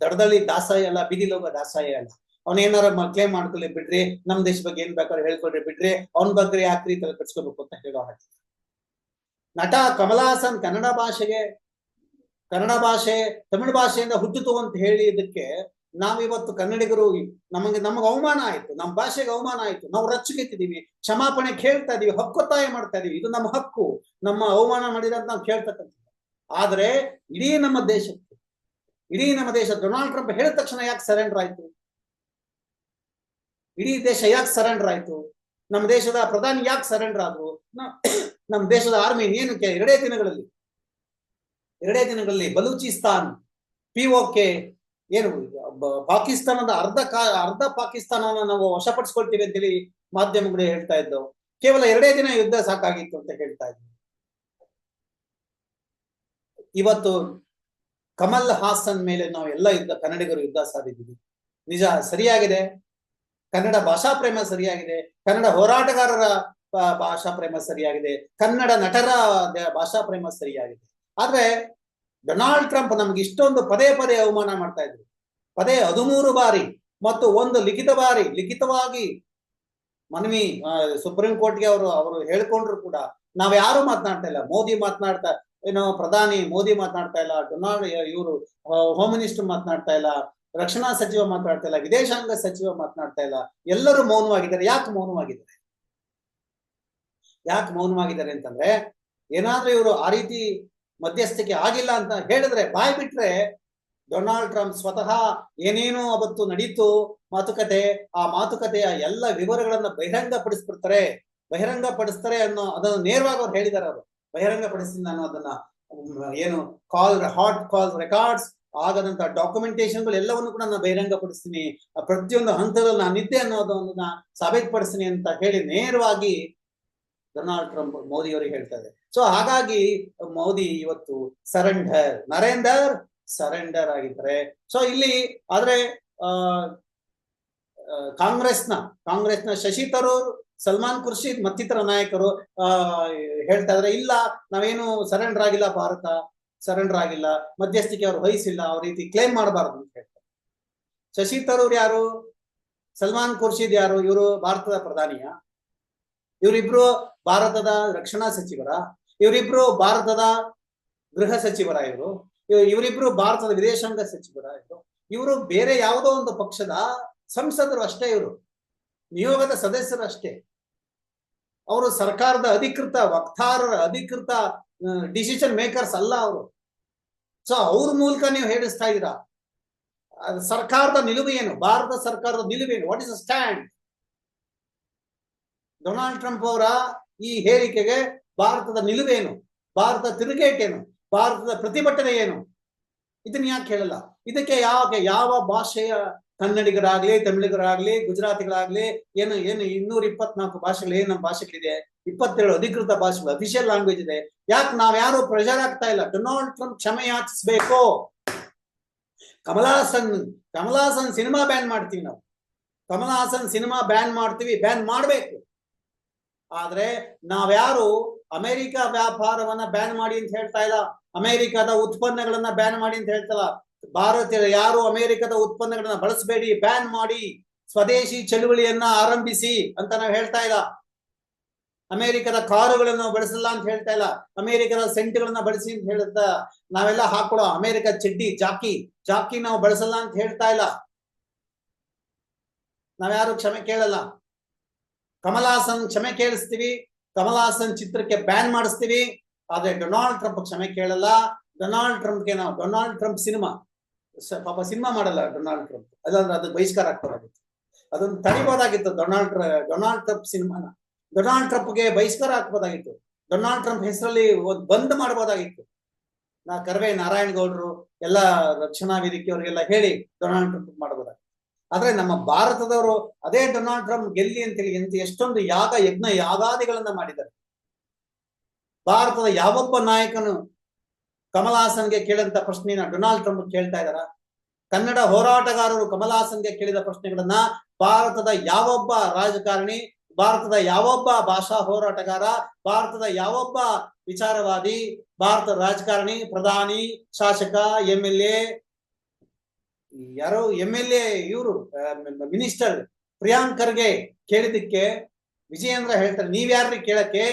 ದಡದಲ್ಲಿ ದಾಸಾಯಿ ಅಲ್ಲ, ಬೀದಿಲಿ ಒಬ್ಬ ದಾಸಾಯಿ ಅಲ್ಲ. ಅವ್ನ ಏನಾರ ಕ್ಲೇಮ್ ಮಾಡ್ಕೊಳ್ಳಿ ಬಿಡ್ರಿ, ನಮ್ ದೇಶ ಬಗ್ಗೆ ಏನ್ ಬೇಕಾದ್ರೆ ಹೇಳ್ಕೊಡ್ರಿ ಬಿಡ್ರಿ, ಅವನ್ ಬಗ್ಗೆ ಯಾಕ್ರಿ ತಲೆ ಕಟ್ಸ್ಕೋಬೇಕು ಅಂತ ಹೇಳೋ ಹಾಗೆ. ನಟ ಕಮಲ್ ಹಾಸನ್ ಕನ್ನಡ ಭಾಷೆಗೆ, ಕನ್ನಡ ಭಾಷೆ, ತಮಿಳು ಭಾಷೆಯಿಂದ ಹುಟ್ಟಿತು ಅಂತ ಹೇಳಿ ಇದಕ್ಕೆ ನಾವಿವತ್ತು ಕನ್ನಡಿಗರು ನಮಗೆ ನಮಗೆ ಅವಮಾನ ಆಯ್ತು, ನಮ್ಮ ಭಾಷೆಗೆ ಅವಮಾನ ಆಯ್ತು, ನಾವು ರಚ್ಚುಗೆತ್ತಿದೀವಿ ಕ್ಷಮಾಪಣೆ ಕೇಳ್ತಾ ಇದೀವಿ ಹಕ್ಕೊತ್ತಾಯ ಮಾಡ್ತಾ ಇದೀವಿ, ಇದು ನಮ್ಮ ಹಕ್ಕು, ನಮ್ಮ ಅವಮಾನ ಮಾಡಿದ ಅಂತ ನಾವು ಕೇಳ್ತಕ್ಕಂಥ ಆದ್ರೆ ಇಡೀ ನಮ್ಮ ದೇಶಕ್ಕೆ, ಇಡೀ ನಮ್ಮ ದೇಶ ಡೊನಾಲ್ಡ್ ಟ್ರಂಪ್ ಹೇಳಿದ ತಕ್ಷಣ ಯಾಕೆ ಸರೆಂಡರ್ ಆಯ್ತು? ಇಡೀ ದೇಶ ಯಾಕೆ ಸರೆಂಡರ್ ಆಯ್ತು? ನಮ್ಮ ದೇಶದ ಪ್ರಧಾನಿ ಯಾಕೆ ಸರೆಂಡರ್ ಆದ್ರು? ನಮ್ಮ ದೇಶದ ಆರ್ಮಿ ಏನು ಎರಡೇ ದಿನಗಳಲ್ಲಿ ಎರಡೇ ದಿನಗಳಲ್ಲಿ ಬಲೂಚಿಸ್ತಾನ್ ಪಿಒಕೆ ಏನು? ಬ- ಪಾಕಿಸ್ತಾನದ ಅರ್ಧ ಅರ್ಧ ಪಾಕಿಸ್ತಾನವನ್ನ ನಾವು ವಶಪಡಿಸ್ಕೊಳ್ತೀವಿ ಅಂತೇಳಿ ಮಾಧ್ಯಮಗಳು ಹೇಳ್ತಾ ಇದ್ದವು ಕೇವಲ ಎರಡೇ ದಿನ ಯುದ್ಧ ಸಾಕಾಗಿತ್ತು ಅಂತ ಹೇಳ್ತಾ ಇದ್ವಿ. ಇವತ್ತು ಕಮಲ್ ಹಾಸನ್ ಮೇಲೆ ನಾವು ಎಲ್ಲ ಯುದ್ಧ, ಕನ್ನಡಿಗರು ಯುದ್ಧ ಸಾಧಿದ್ದೀವಿ ನಿಜ ಸರಿಯಾಗಿದೆ. ಕನ್ನಡ ಭಾಷಾ ಪ್ರೇಮ ಸರಿಯಾಗಿದೆ. ಕನ್ನಡ ಹೋರಾಟಗಾರರ ಭಾಷಾ ಪ್ರೇಮ ಸರಿಯಾಗಿದೆ. ಕನ್ನಡ ನಟರ ಭಾಷಾ ಪ್ರೇಮ ಸರಿಯಾಗಿದೆ. ಆದ್ರೆ ಡೊನಾಲ್ಡ್ ಟ್ರಂಪ್ ನಮ್ಗೆ ಇಷ್ಟೊಂದು ಪದೇ ಪದೇ ಅವಮಾನ ಮಾಡ್ತಾ ಇದ್ರು. ಪದೇ ಹದಿಮೂರು ಬಾರಿ ಮತ್ತು ಒಂದು ಲಿಖಿತ ಬಾರಿ, ಲಿಖಿತವಾಗಿ ಮನವಿ ಸುಪ್ರೀಂ ಕೋರ್ಟ್ಗೆ ಅವರು ಅವರು ಹೇಳ್ಕೊಂಡ್ರು ಕೂಡ. ನಾವ್ ಯಾರು ಮಾತನಾಡ್ತಾ ಇಲ್ಲ. ಮೋದಿ ಮಾತನಾಡ್ತಾ, ಏನೋ ಪ್ರಧಾನಿ ಮೋದಿ ಮಾತನಾಡ್ತಾ ಇಲ್ಲ. ಡೊನಾಲ್ಡ್ ಇವರು ಹೋಮ್ ಮಿನಿಸ್ಟರ್ ಮಾತನಾಡ್ತಾ ಇಲ್ಲ. ರಕ್ಷಣಾ ಸಚಿವ ಮಾತನಾಡ್ತಾ ಇಲ್ಲ. ವಿದೇಶಾಂಗ ಸಚಿವ ಮಾತನಾಡ್ತಾ ಇಲ್ಲ. ಎಲ್ಲರೂ ಮೌನವಾಗಿದ್ದಾರೆ. ಯಾಕೆ ಮೌನವಾಗಿದ್ದಾರೆ? ಯಾಕೆ ಮೌನವಾಗಿದ್ದಾರೆ ಅಂತಂದ್ರೆ, ಏನಾದ್ರೂ ಇವರು ಆ ರೀತಿ ಮಧ್ಯಸ್ಥಿಕೆ ಆಗಿಲ್ಲ ಅಂತ ಹೇಳಿದ್ರೆ ಬಾಯ್ ಬಿಟ್ರೆ ಡೊನಾಲ್ಡ್ ಟ್ರಂಪ್ ಸ್ವತಃ ಏನೇನೋ ಅವತ್ತು ನಡೀತು, ಮಾತುಕತೆ, ಆ ಮಾತುಕತೆಯ ಎಲ್ಲ ವಿವರಗಳನ್ನ ಬಹಿರಂಗ ಪಡಿಸ್ಬಿಡ್ತಾರೆ ಬಹಿರಂಗ ಪಡಿಸ್ತಾರೆ ಅನ್ನೋ ಅದನ್ನ ನೇರವಾಗಿ ಅವ್ರು ಹೇಳಿದ್ದಾರೆ ಅವರು. ಬಹಿರಂಗ ಪಡಿಸ್ತೀನಿ ನಾನು ಅದನ್ನ ಏನು ಕಾಲ್ ಹಾಟ್ ಕಾಲ್ ರೆಕಾರ್ಡ್ಸ್ ಆಗದಂತ ಡಾಕ್ಯುಮೆಂಟೇಶನ್ಗಳು ಎಲ್ಲವನ್ನು ಕೂಡ ನಾನು ಬಹಿರಂಗ ಪಡಿಸ್ತೀನಿ ಪ್ರತಿಯೊಂದು ಹಂತದಲ್ಲಿ ನಾನು ಇದ್ದೆ ಅನ್ನೋದನ್ನ ಸಾಬೀತುಪಡಿಸ್ತೀನಿ ಅಂತ ಹೇಳಿ ನೇರವಾಗಿ ಡೊನಾಲ್ಡ್ ಟ್ರಂಪ್ ಮೋದಿ ಅವರಿಗೆ ಹೇಳ್ತಾ ಇದೆ ಸೊ ಹಾಗಾಗಿ ಮೋದಿ ಇವತ್ತು ಸರೆಂಡರ್ ನರೇಂದರ್ ಸರೆಂಡರ್ ಆಗಿದ್ದಾರೆ ಸೊ ಇಲ್ಲಿ ಆದ್ರೆ ಕಾಂಗ್ರೆಸ್ನ ಕಾಂಗ್ರೆಸ್ನ ಶಶಿ ತರೂರ್, ಸಲ್ಮಾನ್ ಖುರ್ಷಿದ್ ಮತ್ತಿತರ ನಾಯಕರು ಹೇಳ್ತಾ ಇದ್ರೆ, ಇಲ್ಲ, ನಾವೇನು ಸರೆಂಡರ್ ಆಗಿಲ್ಲ ಭಾರತ ಸರೆಂಡರ್ ಆಗಿಲ್ಲ, ಮಧ್ಯಸ್ಥಿಕೆ ಅವ್ರು ವಹಿಸಿಲ್ಲ, ಅವ್ರ ರೀತಿ ಕ್ಲೇಮ್ ಮಾಡಬಾರ್ದು ಅಂತ ಹೇಳ್ತಾರೆ. ಶಶಿ ತರೂರ್ ಯಾರು? ಸಲ್ಮಾನ್ ಖುರ್ಷಿದ್ ಯಾರು? ಇವರು ಭಾರತದ ಪ್ರಧಾನಿಯ? ಇವರಿಬ್ರು ಭಾರತದ ರಕ್ಷಣಾ ಸಚಿವರ? ಇವರಿಬ್ರು ಭಾರತದ ಗೃಹ ಸಚಿವರ ಇವರು? ಇವರಿಬ್ರು ಭಾರತದ ವಿದೇಶಾಂಗ ಸಚಿವರ ಇವರು ಬೇರೆ ಯಾವುದೋ ಒಂದು ಪಕ್ಷದ ಸಂಸದರು ಅಷ್ಟೇ ಇವರು. ನಿಯೋಗದ ಸದಸ್ಯರು ಅಷ್ಟೇ. ಅವರು ಸರ್ಕಾರದ ಅಧಿಕೃತ ವಕ್ತಾರರ ಅಧಿಕೃತ ಡಿಸಿಷನ್ ಮೇಕರ್ಸ್ ಅಲ್ಲ ಅವರು. ಸೊ ಅವ್ರ ಮೂಲಕ ನೀವು ಹೇಳಿಸ್ತಾ ಇದ್ದೀರಾ? ಸರ್ಕಾರದ ನಿಲುವು ಏನು? ಭಾರತ ಸರ್ಕಾರದ ನಿಲುವೇನು what is stand Donald Trump ಅವರ ಈ ಹೇಳಿಕೆಗೆ ಭಾರತದ ನಿಲುವೇನು ಭಾರತ ತಿರುಗೇಟೇನು? ಭಾರತದ ಪ್ರತಿಭಟನೆ ಏನು? ಇದನ್ನ ಯಾಕೆ ಹೇಳಲ್ಲ? ಇದಕ್ಕೆ ಯಾವ ಯಾವ ಭಾಷೆಯ ಕನ್ನಡಿಗರಾಗ್ಲಿ, ತಮಿಳಿಗರಾಗ್ಲಿ, ಗುಜರಾತಿಗಳಾಗ್ಲಿ, ಏನು ಏನು ಇನ್ನೂರ ಇಪ್ಪತ್ನಾಲ್ಕು ಭಾಷೆಗಳು ಏನು ನಮ್ಮ ಭಾಷೆಗಳಿದೆ? ಇಪ್ಪತ್ತೇಳು ಅಧಿಕೃತ ಭಾಷೆಗಳು ಅಫಿಷಿಯಲ್ ಲ್ಯಾಂಗ್ವೇಜ್ ಇದೆ. ಯಾಕೆ ನಾವ್ಯಾರು ಆಗ್ತಾ ಇಲ್ಲ? ಡೊನಾಲ್ಡ್ ಟ್ರಂಪ್ ಕ್ಷಮೆ ಯಾಚಿಸ್ಬೇಕು? ಕಮಲಾಸನ್ ಕಮಲಾಸನ್ ಸಿನಿಮಾ ಬ್ಯಾನ್ ಮಾಡ್ತೀವಿ ನಾವು. ಕಮಲಾಸನ್ ಸಿನಿಮಾ ಬ್ಯಾನ್ ಮಾಡ್ತೀವಿ ಬ್ಯಾನ್ ಮಾಡ್ಬೇಕು. ಆದ್ರೆ ನಾವ್ಯಾರು ಅಮೆರಿಕ ವ್ಯಾಪಾರವನ್ನ ಬ್ಯಾನ್ ಮಾಡಿ ಅಂತ ಹೇಳ್ತಾ ಇಲ್ಲ? ಅಮೆರಿಕದ ಉತ್ಪನ್ನಗಳನ್ನ ಬ್ಯಾನ್ ಮಾಡಿ ಅಂತ ಹೇಳ್ತಲ್ಲ ಭಾರತೀಯರು ಯಾರು ಅಮೆರಿಕದ ಉತ್ಪನ್ನಗಳನ್ನ ಬಳಸಬೇಡಿ ಬ್ಯಾನ್ ಮಾಡಿ ಸ್ವದೇಶಿ ಚಳುವಳಿಯನ್ನ ಆರಂಭಿಸಿ ಅಂತ ನಾವು ಹೇಳ್ತಾ ಇಲ್ಲ. ಅಮೆರಿಕದ ಕಾರುಗಳನ್ನು ಬಳಸಲ್ಲ ಅಂತ ಹೇಳ್ತಾ ಇಲ್ಲ. ಅಮೆರಿಕದ ಸೆಂಟ್ಗಳನ್ನ ಬಳಸಿ ಅಂತ ಹೇಳ್ತಾ ನಾವೆಲ್ಲ ಹಾಕೊಳ್ಳೋ ಅಮೆರಿಕ ಚಡ್ಡಿ, ಜಾಕಿ ಜಾಕಿ ನಾವು ಬಳಸಲ್ಲ ಅಂತ ಹೇಳ್ತಾ ಇಲ್ಲ. ನಾವ್ಯಾರು ಕ್ಷಮೆ ಕೇಳಲ್ಲ. ಕಮಲಾಸನ್ ಕ್ಷಮೆ ಕೇಳಿಸ್ತೀವಿ, ಕಮಲಾಸನ್ ಚಿತ್ರಕ್ಕೆ ಬ್ಯಾನ್ ಮಾಡಿಸ್ತೀವಿ. ಆದ್ರೆ ಡೊನಾಲ್ಡ್ ಟ್ರಂಪ್ ಕ್ಷಮೆ ಕೇಳಲ್ಲ. ಡೊನಾಲ್ಡ್ ಟ್ರಂಪ್ಗೆ ನಾವು ಡೊನಾಲ್ಡ್ ಟ್ರಂಪ್ ಸಿನಿಮಾ. ಪಾಪ ಸಿನಿಮಾ ಮಾಡಲ್ಲ ಡೊನಾಲ್ಡ್ ಟ್ರಂಪ್. ಅದಂದ್ರೆ ಅದು ಬಹಿಷ್ಕಾರ ಆಗ್ಬೋದಾಗಿತ್ತು ಅದೊಂದು ತಡಿಬೋದಾಗಿತ್ತು ಡೊನಾಲ್ಡ್ ಡೊನಾಲ್ಡ್ ಟ್ರಂಪ್ ಸಿನಿಮಾನ. ಡೊನಾಲ್ಡ್ ಟ್ರಂಪ್ಗೆ ಬಹಿಷ್ಕಾರ ಹಾಕ್ಬೋದಾಗಿತ್ತು ಡೊನಾಲ್ಡ್ ಟ್ರಂಪ್ ಹೆಸರಲ್ಲಿ ಒಂದು ಬಂದ್ ಮಾಡ್ಬೋದಾಗಿತ್ತು. ನಾ ಕರ್ವೆ ನಾರಾಯಣ ಗೌಡ್ರು, ಎಲ್ಲ ರಕ್ಷಣಾ ವೇದಿಕೆಯವರಿಗೆಲ್ಲ ಹೇಳಿ ಡೊನಾಲ್ಡ್ ಟ್ರಂಪ್ ಮಾಡ್ಬೋದಾಗಿತ್ತು. ಆದ್ರೆ ನಮ್ಮ ಭಾರತದವರು ಅದೇ ಡೊನಾಲ್ಡ್ ಟ್ರಂಪ್ ಗೆಲ್ಲಿ ಅಂತೇಳಿ ಎಂತ ಎಷ್ಟೊಂದು ಯಾಗ ಯಜ್ಞ ಯಾಗಾದಿಗಳನ್ನ ಮಾಡಿದ್ದಾರೆ. ಭಾರತದ ಯಾವೊಬ್ಬ ನಾಯಕನು ಕಮಲಾಸನ್ಗೆ ಕೇಳಿದಂತ ಪ್ರಶ್ನೆನ ಡೊನಾಲ್ಡ್ ಟ್ರಂಪ್ ಕೇಳ್ತಾ ಇದಾರ ಕನ್ನಡ ಹೋರಾಟಗಾರರು ಕಮಲಾಸನ್ಗೆ ಕೇಳಿದ ಪ್ರಶ್ನೆಗಳನ್ನ ಭಾರತದ ಯಾವೊಬ್ಬ ರಾಜಕಾರಣಿ, ಭಾರತದ ಯಾವೊಬ್ಬ ಭಾಷಾ ಹೋರಾಟಗಾರ, ಭಾರತದ ಯಾವೊಬ್ಬ ವಿಚಾರವಾದಿ ಭಾರತದ ರಾಜಕಾರಣಿ, ಪ್ರಧಾನಿ, ಶಾಸಕ ಎಂ ಎಲ್ ಎ ಯಾರೋ ಎಂ ಎಲ್ ಎ ಇವರು ಮಿನಿಸ್ಟರ್ ಪ್ರಿಯಾಂಕರ್ಗೆ ಕೇಳಿದಕ್ಕೆ ವಿಜಯೇಂದ್ರ ಹೇಳ್ತಾರೆ. ನೀವ್ಯಾರ್ರಿ ಕೇಳಕ್ಕೆ?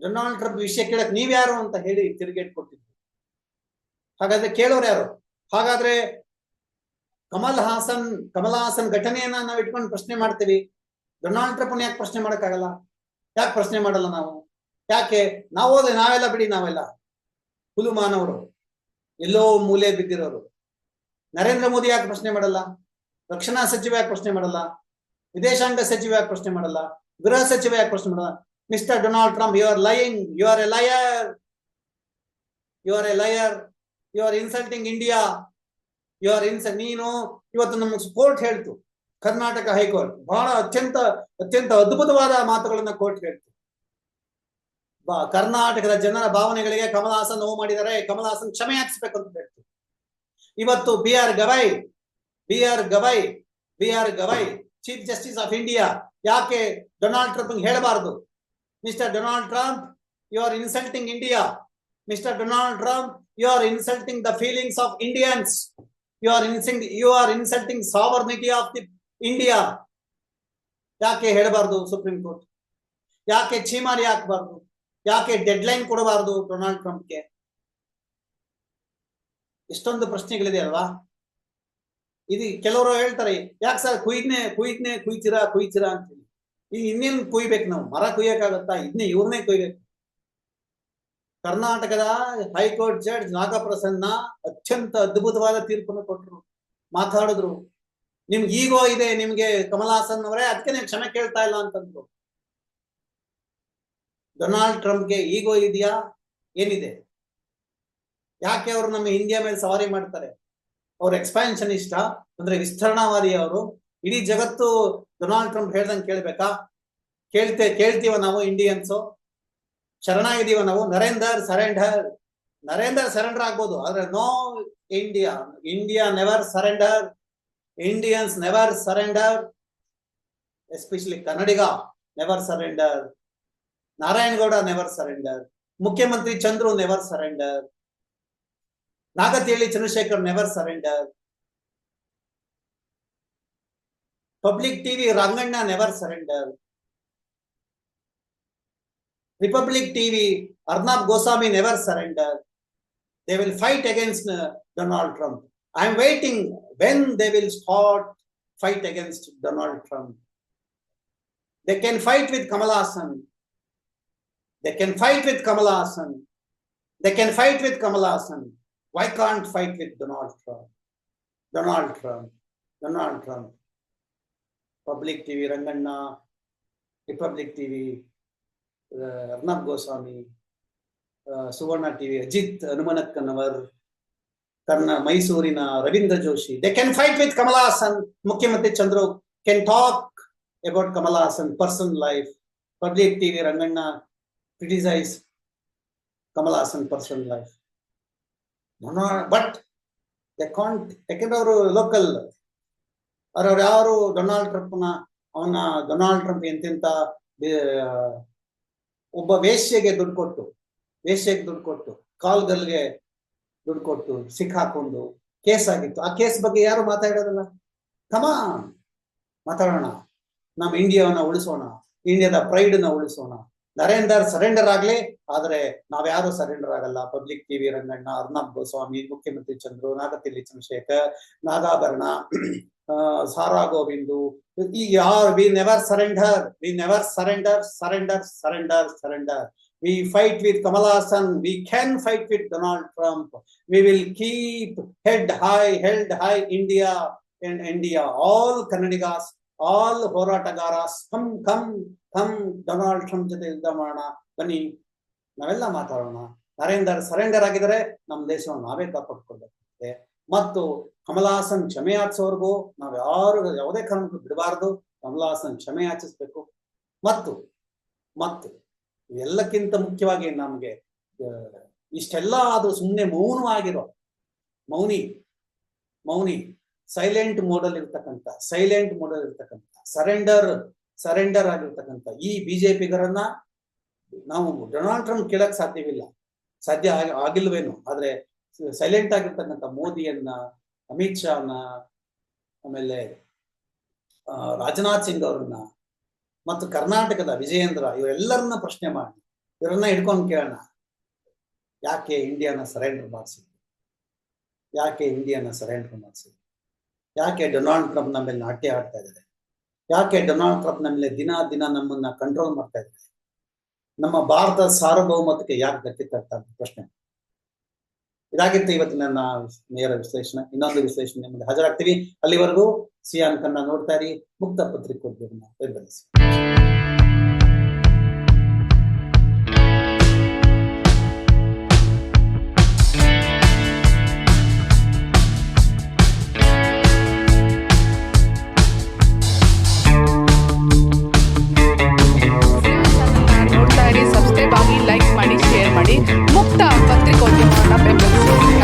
ಡೊನಾಲ್ಡ್ ಟ್ರಂಪ್ ವಿಷಯ ಕೇಳಕ್ ನೀವ್ಯಾರು ಅಂತ ಹೇಳಿ ತಿರುಗೇಟ್ ಕೊಟ್ಟಿದ್ರು. ಹಾಗಾದ್ರೆ ಕೇಳೋರು ಯಾರು? ಹಾಗಾದ್ರೆ ಕಮಲ್ ಹಾಸನ್ ಕಮಲ್ ಹಾಸನ್ ಘಟನೆಯನ್ನ ನಾವು ಇಟ್ಕೊಂಡು ಪ್ರಶ್ನೆ ಮಾಡ್ತೀವಿ. ಡೊನಾಲ್ಡ್ ಟ್ರಂಪ್ ಯಾಕೆ ಪ್ರಶ್ನೆ ಮಾಡಕ್ಕಾಗಲ್ಲ? ಯಾಕೆ ಪ್ರಶ್ನೆ ಮಾಡಲ್ಲ ನಾವು? ಯಾಕೆ? ನಾವು ಹೋದ್ರೆ ನಾವೆಲ್ಲ ಬಿಡಿ, ನಾವೆಲ್ಲ. ಹುಲು ಮಾನವರು ಎಲ್ಲೋ ಮೂಲೆ ಬಿದ್ದಿರೋರು. ನರೇಂದ್ರ ಮೋದಿ ಯಾಕೆ ಪ್ರಶ್ನೆ ಮಾಡಲ್ಲ? ರಕ್ಷಣಾ ಸಚಿವ ಯಾಕೆ ಪ್ರಶ್ನೆ ಮಾಡಲ್ಲ? ವಿದೇಶಾಂಗ ಸಚಿವ ಯಾಕೆ ಪ್ರಶ್ನೆ ಮಾಡಲ್ಲ? ಗೃಹ ಸಚಿವ ಯಾಕೆ ಪ್ರಶ್ನೆ ಮಾಡಲ್ಲ? Mister Donald Trump, you are lying. You are a liar. You are a liar. You are insulting India. You are insulting. ನೀನು ಇವತ್ತು ನಮ್ಮ ಕೋರ್ಟ್ ಹೇಳ್ತು ಕರ್ನಾಟಕ ಹೈಕೋರ್ಟ್ ಬಹಳ ಅತ್ಯಂತ ಅತ್ಯಂತ ಅದ್ಭುತವಾದ ಮಾತುಗಳನ್ನ ಕೋರ್ಟ್ ಹೇಳ್ತು ಕರ್ನಾಟಕದ ಜನರ ಭಾವನೆಗಳಿಗೆ ಕಮಲ್ ಹಾಸನ್ ನೋವು ಮಾಡಿದರೆ ಕಮಲ್ ಹಾಸನ್ ಕ್ಷಮೆ ಯಾಚಿಸ್ಬೇಕು ಅಂತ ಹೇಳ್ತು ಇವತ್ತು B R Gavai B R Gavai B R Gavai chief justice of India ಯಾಕೆ ಡೊನಾಲ್ಡ್ ಟ್ರಂಪ್ ಹೇಳಬಾರದು mister Donald Trump you are insulting India mister Donald Trump you are insulting the feelings of Indians you are insulting you are insulting sovereignty of the India ಯಾಕೆ ಹೇಳಬಾರ್ದು supreme court ಯಾಕೆ ಛೀಮಾರಿ ಹಾಕಬಾರ್ದು? ಯಾಕೆ deadline ಕೊಡಬಾರ್ದು Donald ಟ್ರಂಪ್ಗೆ ಎಷ್ಟೊಂದು ಪ್ರಶ್ನೆಗಳಿದೆ ಅಲ್ವಾ? ಇದು ಕೆಲವರು ಹೇಳ್ತಾರೆ, ಯಾಕೆ ಸರ್ ಕುಯ್ದನೆ ಕುಯ್ದನೆ ಕುಯ್ತೀರಾ ಕುಯ್ತೀರಾ ಅಂತೇಳಿ. ಈಗ ಇನ್ನೇನ್ ಕುಯ್ಬೇಕು ನಾವು? ಮರ ಕುಯ್ಯಕ್ಕಾಗತ್ತಾ? ಇದನ್ನೇ ಇವ್ರನ್ನೇ ಕುಯ್ಬೇಕು. ಕರ್ನಾಟಕದ ಹೈಕೋರ್ಟ್ ಜಡ್ಜ್ ನಾಗಪ್ರಸನ್ನ ಅತ್ಯಂತ ಅದ್ಭುತವಾದ ತೀರ್ಪನ್ನು ಕೊಟ್ಟರು ಮಾತಾಡಿದ್ರು. ನಿಮ್ಗೆ ಈಗೋ ಇದೆ, ನಿಮ್ಗೆ ಕಮಲಾಸನ್ ಅವರೇ ಅದಕ್ಕೆ ನೀವು ಕ್ಷಮೆ ಕೇಳ್ತಾ ಇಲ್ಲ ಅಂತಂದ್ರು. ಡೊನಾಲ್ಡ್ ಟ್ರಂಪ್ಗೆ ಈಗೋ ಇದೆಯಾ? ಏನಿದೆ? ಯಾಕೆ ಅವರು ನಮ್ಮ ಇಂಡಿಯಾ ಮೇಲೆ ಸವಾರಿ ಮಾಡ್ತಾರೆ? ಅವ್ರ ಎಕ್ಸ್ಪ್ಯಾನ್ಷನ್ ಇಷ್ಟ ಅಂದ್ರೆ ವಿಸ್ತರಣಾವಾದಿ ಅವರು. ಇಡೀ ಜಗತ್ತು ಡೊನಾಲ್ಡ್ ಟ್ರಂಪ್ ಹೇಳ್ದಂಗೆ ಕೇಳ್ಬೇಕಾ? ಕೇಳ್ತೆ, ಕೇಳ್ತೀವ ನಾವು ಇಂಡಿಯನ್ಸು? ಶರಣಾಗಿದ್ದೀವ ನಾವು? ನರೇಂದರ್ ಸರೆಂಡರ್. ನರೇಂದರ್ ಸರೆಂಡರ್ ಆಗ್ಬೋದು, ಆದ್ರೆ no India. India never surrender. Indians never surrender. Especially Kannadiga never surrender. Narayanagowda never surrender. Mukhyamantri Chandru never surrender. Nagathihalli Chandrashekhar never surrender. Public TV, Ranganna never surrendered. Republic TV, Arnab Goswami never surrendered. They will fight against uh, Donald Trump. I'm waiting when they will start fight against Donald Trump. They can fight with Kamala Hassan. They can fight with Kamala Hassan. They can fight with Kamala Hassan. Why can't fight with Donald Trump? Donald Trump. Donald Trump. Public TV, Ranganna, Republic TV Arnab Goswami Suvarna TV, Ajit Hanumanakkanavar ಕರ್ನ ಮೈಸೂರಿನ Ravindra Joshi. They can fight with Kamal Haasan Mukhyamantri Chandru can talk about Kamal Haasan person life public TV, Ranganna criticise Kamal Haasan person life but they can't ಯಾಕೆಂದ್ರೆ ಅವರು local ಅವ್ರವ್ರು ಯಾರು Donald ಟ್ರಂಪ್ನ ಅವನ Donald Trump ಎಂತೆಂತ ಒಬ್ಬ ವೇಶ್ಯೆಗೆ ದುಡ್ಡು ಕೊಟ್ಟು, ವೇಶ್ಯೆಗೆ ದುಡ್ಡು ಕೊಟ್ಟು ಕಾಲ್ಗಲ್ಗೆ ದುಡ್ಡು ಕೊಟ್ಟು ಸಿಕ್ಕಾಕೊಂಡು ಕೇಸ್ ಆಗಿತ್ತು. ಆ ಕೇಸ್ ಬಗ್ಗೆ ಯಾರು ಮಾತಾಡೋದಲ್ಲ? ತಮ ಮಾತಾಡೋಣ. ನಮ್ಮ ಇಂಡಿಯಾವನ್ನ ಉಳಿಸೋಣ. ಇಂಡಿಯಾದ ಪ್ರೈಡ್ನ ಉಳಿಸೋಣ. ನರೇಂದರ್ ಸರೆಂಡರ್ ಆಗ್ಲಿ ಆದ್ರೆ ನಾವ್ಯಾರು ಸರೆಂಡರ್ ಆಗಲ್ಲ ಪಬ್ಲಿಕ್ ಟಿವಿ ರಂಗಣ್ಣ ಅರ್ನಬ್ ಗೋಸ್ವಾಮಿ ಮುಖ್ಯಮಂತ್ರಿ ಚಂದ್ರು ನಾಗತಿಲ್ಲಿ ಚಂದ್ರಶೇಖರ್ ನಾಗಾಭರಣ ಸಾರಾ ಗೋವಿಂದು. ಯಾರ್ we never surrender we never surrender surrender surrender surrender we fight with Kamal Haasan we can fight with Donald Trump will keep head high held high India India all Kannadigas all ಹೋರಾಟಗಾರ come come come, Donald Trump ಜೊತೆ ಯುದ್ಧ ಮಾಡೋಣ. ಬನ್ನಿ. ನಾವೆಲ್ಲ ಮಾತಾಡೋಣ. Narender surrender ಆಗಿದರೆ ನಮ್ಮ ದೇಶವನ್ನು ನಾವೇ ಕಾಪಾಡ್ಕೊಳ್ಬೇಕಾಗುತ್ತೆ ಮತ್ತು ಕಮಲಹಾಸನ್ ಕ್ಷಮೆ ಯಾಚಿಸೋರ್ಗೂ ನಾವು ಯಾರು ಯಾವುದೇ ಕಾರಣಕ್ಕೂ ಬಿಡಬಾರದು. ಕಮಲಾಸನ್ ಕ್ಷಮೆ ಯಾಚಿಸ್ಬೇಕು. ಮತ್ತು ಮತ್ತು ಎಲ್ಲಕ್ಕಿಂತ ಮುಖ್ಯವಾಗಿ ನಮ್ಗೆ ಇಷ್ಟೆಲ್ಲ ಅದು ಸುಮ್ಮನೆ ಮೌನವಾಗಿರೋ ಮೌನಿ ಮೌನಿ, ಸೈಲೆಂಟ್ ಮೋಡಲ್ ಇರ್ತಕ್ಕಂಥ, ಸೈಲೆಂಟ್ ಮೋಡಲ್ ಇರ್ತಕ್ಕಂಥ, ಸರೆಂಡರ್ ಸರೆಂಡರ್ ಆಗಿರ್ತಕ್ಕಂಥ ಈ ಬಿಜೆಪಿಗರನ್ನ ನಾವು ಡೊನಾಲ್ಡ್ ಟ್ರಂಪ್ ಕೇಳಕ್ ಸಾಧ್ಯವಿಲ್ಲ. ಸಾಧ್ಯ ಆಗಿಲ್ವೇನು, ಆದ್ರೆ ಸೈಲೆಂಟ್ ಆಗಿರ್ತಕ್ಕಂಥ ಮೋದಿಯನ್ನ, ಅಮಿತ್ ಶಾನ ಆಮೇಲೆ ರಾಜನಾಥ್ ಸಿಂಗ್ ಅವ್ರನ್ನ, ಮತ್ತು ಕರ್ನಾಟಕದ ವಿಜಯೇಂದ್ರ, ಇವರೆಲ್ಲರನ್ನ ಪ್ರಶ್ನೆ ಮಾಡಿ, ಇವರನ್ನ ಹಿಡ್ಕೊಂಡು ಕೇಳೋಣ. ಯಾಕೆ ಇಂಡಿಯಾನ ಸರೆಂಡರ್ ಮಾಡಿಸಿದ್ರು? ಯಾಕೆ ಇಂಡಿಯಾನ ಸರೆಂಡರ್ ಮಾಡಿಸಿದ್ರು? ಯಾಕೆ ಡೊನಾಲ್ಡ್ ಟ್ರಂಪ್ ನಮ್ಮ ಮೇಲೆ ನಾಟ್ಯ ಆಡ್ತಾ ಇದ್ದಾರೆ? ಯಾಕೆ ಡೊನಾಲ್ಡ್ ಟ್ರಂಪ್ ನಮ್ಮ ಮೇಲೆ ದಿನ ದಿನ ನಮ್ಮನ್ನ ಕಂಟ್ರೋಲ್ ಮಾಡ್ತಾ ಇದ್ದಾರೆ? ನಮ್ಮ ಭಾರತದ ಸಾರ್ವಭೌಮತ್ವಕ್ಕೆ ಯಾಕೆ ಧಕ್ಕೆ ತರ್ತಾರೆ ಪ್ರಶ್ನೆ. ಇದಾಗಿತ್ತು ಇವತ್ತು ನನ್ನ ನೇರ ವಿಶ್ಲೇಷಣೆ. ಇನ್ನೊಂದು ವಿಶ್ಲೇಷಣೆ ಮುಂದೆ ಹಾಜರಾಗ್ತೀವಿ. ಅಲ್ಲಿವರೆಗೂ ಸಿಯಾನ್ ಕನ್ನ ನೋಡ್ತಾ ಇರಿ. ಮುಕ್ತ ಪತ್ರಿಕೋದ್ಯಮ ಬೆಂಬಲಿಸಿ.